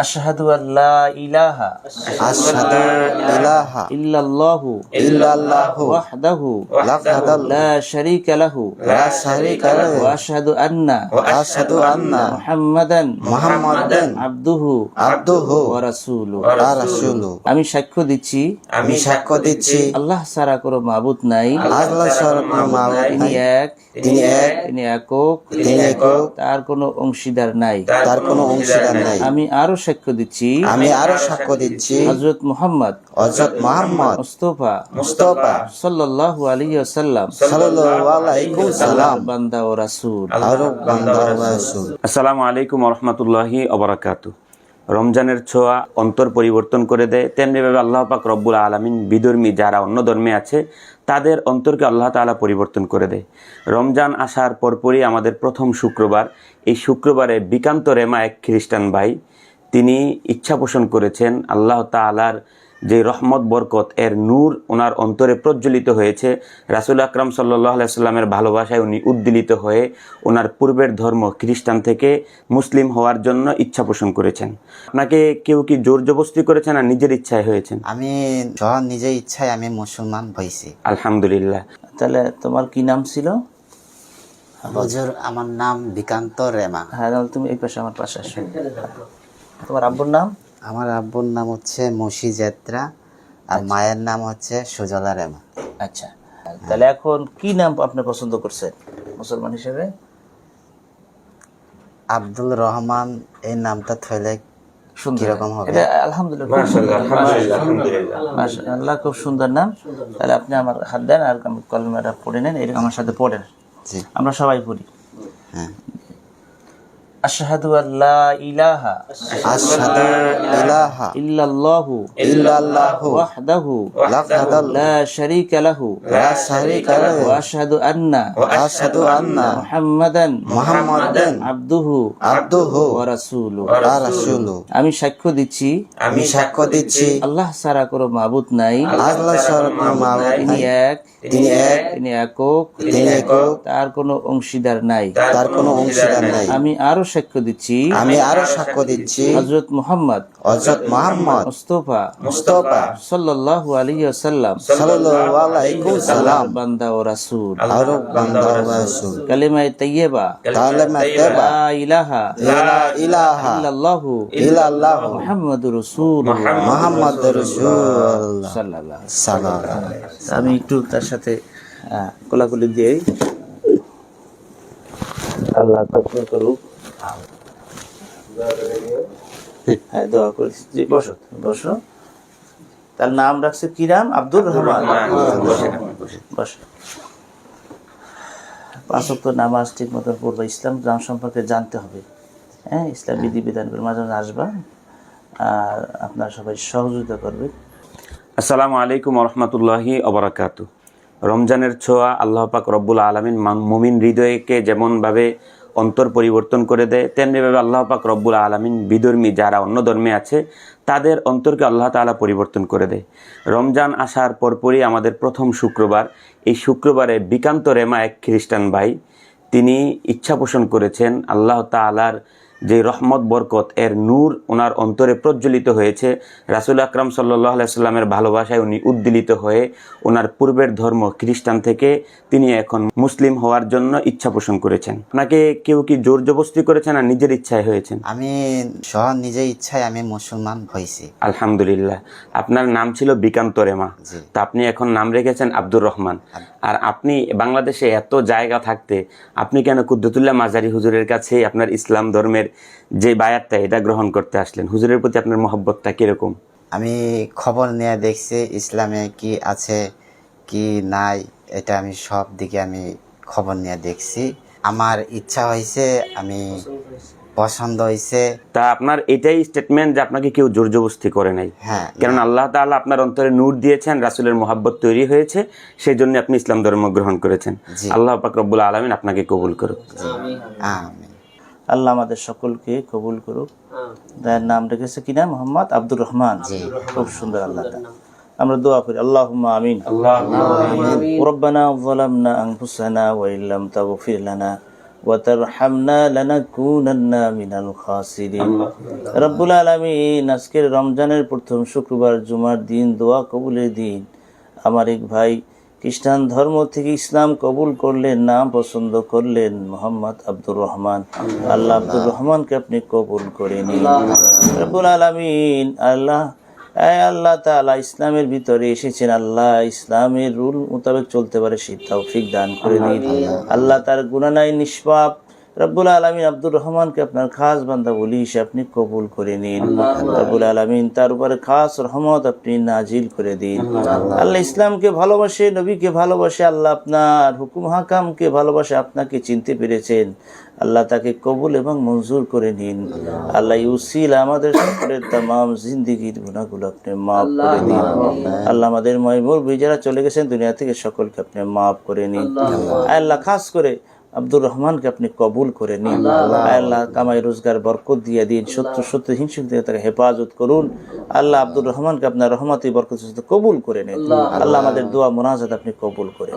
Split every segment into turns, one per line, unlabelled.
আশহাদু আল্লা ইলাহা
আশহাদু ইলাহা
ইল্লাল্লাহু
ইল্লাল্লাহু
ওয়াহদাহু
ওয়াহদাহু
লা শারীকা লাহু
লা শারীকা লাহু
ওয়া আশহাদু আন্না
ওয়া আশহাদু আন্না
মুহাম্মাদান
মুহাম্মাদান
আবদুহু
আবদুহু
ওয়া রাসূলুহু
ওয়া রাসূলুহু
আমি সাক্ষ্য দিচ্ছি
আমি সাক্ষ্য দিচ্ছি
আল্লাহ ছাড়া কোনো মাবুদ নাই
আল্লাহ মাবুদ
তিনি এক
তিনি এক
তিনি একক
তিনি একক
তার কোনো অংশীদার নাই
তার কোনো অংশীদার নাই
আমি আরও সাক্ষ্য দিচ্ছি।
আমি আরও সাক্ষ্য দিচ্ছি।
হযরত মুহাম্মদ
হযরত মুহাম্মদ
মুস্তাফা
মুস্তাফা
সাল্লাল্লাহু আলাইহি ওয়াসাল্লাম।
সাল্লাল্লাহু আলাইহি সাল্লাম
বান্দা ও রাসূল।
আর বান্দা ওয়া রাসূল।
আসসালামু আলাইকুম রহমতুল্লাহি অবরাকাতু রমজানের ছোঁয়া অন্তর পরিবর্তন করে দেয়। তেমনিভাবে আল্লাহ পাক রব্বুল আলমিন বিধর্মী যারা অন্য ধর্মে আছে তাদের অন্তরকে আল্লাহ তাআলা পরিবর্তন করে দেয়। রমজান আসার পরপরই আমাদের প্রথম শুক্রবার। এই শুক্রবারে বিকান্ত রেমা এক খ্রিস্টান ভাই তিনি ইচ্ছা পোষণ করেছেন আল্লাহ তাআলার যে রহমত বরকত এর নূর ওনার অন্তরে প্রজ্বলিত হয়েছে। রাসুল আকরাম সাল্লাহ সাল্লামের ভালোবাসায় উনি উদ্দিলিত হয়ে ওনার পূর্বের ধর্ম খ্রিস্টান থেকে মুসলিম হওয়ার জন্য ইচ্ছা পোষণ করেছেন। আপনাকে কেউ কি জোর জবস্তি করেছেন আর নিজের ইচ্ছায় হয়েছেন?
আমি নিজের ইচ্ছায় আমি মুসলমান হয়েছি।
আলহামদুলিল্লাহ।
তাহলে তোমার কি নাম ছিল?
হুজুর আমার নাম বিকান্ত রেমা।
হ্যাঁ তুমি এই পাশে আমার পাশে আসো। তোমার আব্বুর নাম?
আমার আব্বুর নাম হচ্ছে মসি জেত্রা আর মায়ের নাম হচ্ছে সুজলা রেমা।
আচ্ছা। তাহলে এখন কি নাম আপনি পছন্দ করছেন মুসলমান হিসেবে?
আব্দুল রহমান এই নামটা থইলে
সুন্দর।
কীরকম হবে?
আলহামদুলিল্লাহ। খুব সুন্দর। মাশাআল্লাহ খুব সুন্দর নাম। তাহলে আপনি আমার হাত দেন আর আমি কলমাটা পড়ে নেন এরকম আমার সাথে পড়েন। আমরা সবাই পড়ি।
হ্যাঁ।
আশহাদু আল্লা ইলাহা
আশহাদু ইলাহা
ইল্লাল্লাহু
ইল্লাল্লাহু
ওয়াহদাহু লা শারীকা লাহু
লা শারীকা লাহু
ওয়া আশহাদু আন্না
ওয়া আশহাদু আন্না
মুহাম্মাদান
মুহাম্মাদান
আবদুহু
আবদুহু
ওয়া রাসূলুহু
ওয়া রাসূলুহু
আমি সাক্ষ্য দিচ্ছি
আমি সাক্ষ্য দিচ্ছি
আল্লাহ ছাড়া কোনো মাবুদ নাই
আল্লাহ সরব মাবুদ
তিনি এক
তিনি এক
তিনি একক
তিনি একক
তার কোনো অংশীদার নাই
তার কোনো অংশীদার নাই
আমি আরও সাক্ষ্য দিচ্ছি।
আমি আরও সাক্ষ্য দিচ্ছি।
হযরত মুহাম্মদ।
হযরত মুহাম্মদ
মুস্তাফা।
মুস্তাফা
সাল্লাল্লাহু আলাইহি ওয়াসাল্লাম।
সাল্লাল্লাহু আলাইহি সাল্লাম
বান্দা ও রাসূল।
আর বান্দা ওয়া রাসূল।
কালিমায়ে তাইয়্যিবা।
কালেমা তাইবা
লা ইলাহা।
লা ইলাহা।
ইল্লাল্লাহু।
ইল্লাল্লাহ।
মুহাম্মাদুর রাসূলুল্লাহ।
মুহাম্মাদুর রাসূলুল্লাহ।
সাল্লাল্লাহু
সাল্লাল্লাহু আলাইহি
আমি একটু তার সাথে আহ, কোলাকুলি দিয়ে আল্লাহ করুক। হ্যাঁ দোয়া করেছি জি বসো বসো। তার নাম রাখছে কি নাম আব্দুর রহমান। বসো। নামাজ ঠিক মতন পড়বা। ইসলাম নাম সম্পর্কে জানতে হবে। হ্যাঁ ইসলাম বিধি বিধানগুলোর মাঝে মাঝে আসবা। আর আপনারা সবাই সহযোগিতা করবে।
আসসালামু আলাইকুম রহমতুল্লাহি অবরাকাতু রমজানের ছোঁয়া আল্লাহ পাক রব্বুল আলমিন মুমিন হৃদয়কে যেমনভাবে অন্তর পরিবর্তন করে দেয়। তেমনিভাবে আল্লাহ পাক রব্বুল আলমিন বিধর্মী যারা অন্য ধর্মে আছে, তাদের অন্তরকে আল্লাহ তালা পরিবর্তন করে দেয়। রমজান আসার পরপরই আমাদের প্রথম শুক্রবার। এই শুক্রবারে বিকান্ত রেমা এক খ্রিস্টান ভাই, তিনি ইচ্ছা পোষণ করেছেন আল্লাহ তাআলার যে রহমত বরকত এর নূর ওনার অন্তরে প্রজ্বলিত হয়েছে। রাসুল আকরাম সাল্লাহ সাল্লামের ভালোবাসায় উনি উদ্দিলিত হয়ে ওনার পূর্বের ধর্ম খ্রিস্টান থেকে তিনি এখন মুসলিম হওয়ার জন্য ইচ্ছা পোষণ করেছেন। আপনাকে কেউ কি জোর জবস্তি করেছেন আর নিজের ইচ্ছায় হয়েছেন?
আমি সহ নিজের ইচ্ছায় আমি মুসলমান হয়েছি।
আলহামদুলিল্লাহ। আপনার নাম ছিল বিকান্ত রেমা। তা আপনি এখন নাম রেখেছেন আব্দুর রহমান। আর আপনি বাংলাদেশে এত জায়গা থাকতে আপনি কেন কুদ্দতুল্লাহ মাজারি হুজুরের কাছে আপনার ইসলাম ধর্মের যে বায়াতটা এটা গ্রহণ করতে আসলেন হুজুরের প্রতি আপনার মহব্বতটা কীরকম?
আমি খবর নিয়ে দেখছি ইসলামে কি আছে কি নাই এটা আমি সব দিকে আমি খবর নিয়ে দেখছি। আমার ইচ্ছা হয়েছে আমি পছন্দ হয়েছে।
তা আপনার এটাই স্টেটমেন্ট যে আপনাকে কেউ জোর জবস্তি করে নাই।
হ্যাঁ
কারণ আল্লাহ তাআলা আপনার অন্তরে নূর দিয়েছেন রাসুলের মোহাব্বত তৈরি হয়েছে সেই জন্য আপনি ইসলাম ধর্ম গ্রহণ করেছেন। আল্লাহ পাক রব্বুল আলামিন আপনাকে কবুল করুক।
আমি
আল্লাহ আমাদের সকলকে কবুল করুক। তার নাম রেখেছে কিনা মোহাম্মদ আব্দুর রহমান। খুব সুন্দর আল্লাহ আমরা দোয়া করি আল্লাহুম্মা আমিন। রব্বানা যালামনা আনফুসানা ওয়া ইল্লাম তাগফির লানা ওয়া তারহামনা লানাকুনান্না মিনাল খাসিরিন। রব্বুল আলামিন আজকের রমজানের প্রথম শুক্রবার জুমার দিন দোয়া কবুলের দিন। আমার এক ভাই খ্রিস্টান ধর্ম থেকে ইসলাম কবুল করলেন নাম পছন্দ করলেন মোহাম্মদ আব্দুর রহমান। আল্লাহ আব্দুর রহমানকে আপনি কবুল করে নিন। রব্বুল আলামিন আল্লাহ আল্লাহ তালা ইসলামের ভিতরে এসেছেন। আল্লাহ ইসলামের রুল মোতাবেক চলতে পারে সেই তৌফিক দান করে দিন আল্লাহ তার গুণানায় নিষ্পাপ রব্বুল আলমিন আব্দুর রহমানকে আপনার খাস বান্দা বলি হিসেবে আপনি কবুল করে নিন। রব্বুল আলমিন তার উপরে খাস রহমত আপনি নাজিল করে দিন। আল্লাহ ইসলামকে ভালোবাসে নবীকে ভালোবাসে আল্লাহ আপনার হুকুম হাকামকে ভালোবাসে আপনাকে চিনতে পেরেছেন। আল্লাহ তাকে কবুল এবং মঞ্জুর করে নিন। আল্লাহ ইউসিল আমাদের সকলের তাম জিন্দিগির গুণাগুলো আপনি মাফ করে দিন। আল্লাহ আমাদের ময়মুর যারা চলে গেছেন দুনিয়া থেকে সকলকে আপনি মাফ করে নিন। আল্লাহ খাস করে আব্দুর রহমানকে আপনি কবুল করে নিন আল্লাহ কামাই রোজগার বরকত দিয়ে দিন সত্য সত্য হিংসুক থেকে তাকে হেফাজত করুন আল্লাহ আব্দুর রহমানকে আপনার রহমতি বরকত সাথে কবুল করে নিন আল্লাহ আমাদের দোয়া মোনাজাত আপনি কবুল করে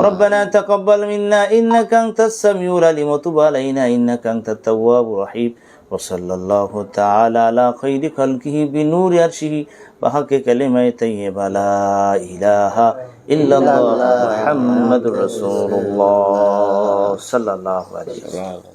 ربنا تقبل منا انك انت السميع العليم وتب علينا انك انت التواب الرحيم وصلى الله تعالى على خير خلقه بنور عرشه. وحق كلمة طيبة لا إله إلا الله محمد رسول الله. صلى الله عليه وسلم.